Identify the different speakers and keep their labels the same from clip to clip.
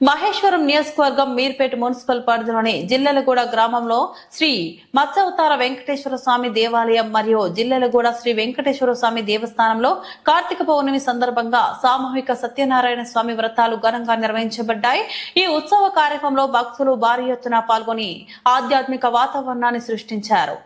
Speaker 1: మహేశ్వరం నియోజకవర్గం మీర్పేట మున్సిపల్ పరిధిలోని జిల్లెలగూడ గ్రామంలో శ్రీ మత్స్యవతార వెంకటేశ్వర స్వామి దేవాలయం మరియు జిల్లెలగూడ శ్రీ వెంకటేశ్వర స్వామి దేవస్థానంలో కార్తీక పౌర్ణమి సందర్భంగా సామూహిక సత్యనారాయణ స్వామి వ్రతాలు ఘనంగా నిర్వహించబడ్డాయి. ఈ ఉత్సవ కార్యక్రమంలో భక్తులు భారీ ఎత్తున పాల్గొని ఆధ్యాత్మిక వాతావరణాన్ని సృష్టించారు.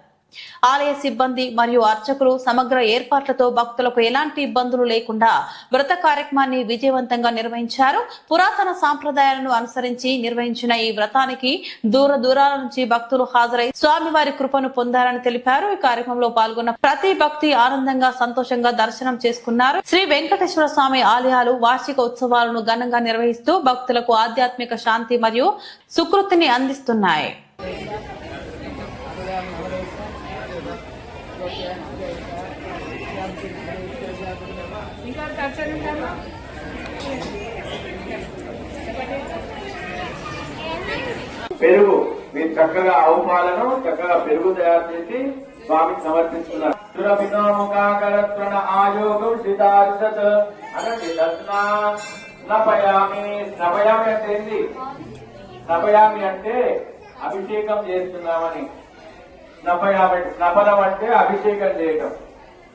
Speaker 1: ఆలయ సిబ్బంది మరియు అర్చకులు సమగ్ర ఏర్పాట్లతో భక్తులకు ఎలాంటి ఇబ్బందులు లేకుండా వ్రత కార్యక్రమాన్ని విజయవంతంగా నిర్వహించారు. పురాతన సాంప్రదాయాలను అనుసరించి నిర్వహించిన ఈ వ్రతానికి దూర దూరాల నుంచి భక్తులు హాజరై స్వామివారి కృపను పొందారని తెలిపారు. ఈ కార్యక్రమంలో పాల్గొన్న ప్రతి భక్తి ఆనందంగా సంతోషంగా దర్శనం చేసుకున్నారు. శ్రీ వెంకటేశ్వర స్వామి ఆలయాలు వార్షిక ఉత్సవాలను ఘనంగా నిర్వహిస్తూ భక్తులకు ఆధ్యాత్మిక శాంతి మరియు సుకృతిని అందిస్తున్నాయి.
Speaker 2: పెరుగు మీరు చక్కగా ఆవు పాలను చక్కగా పెరుగు తయారు చేసి స్వామికి సమర్పిస్తున్నారు సురభినోముఖాకరత్రణ ఆయోగం సితార్షత్ అనండి దర్శనా స్నపయామి అంటే ఏంటి అంటే అభిషేకం చేస్తున్నామని. స్నపయామి స్నపనం అంటే అభిషేకం చేయటం.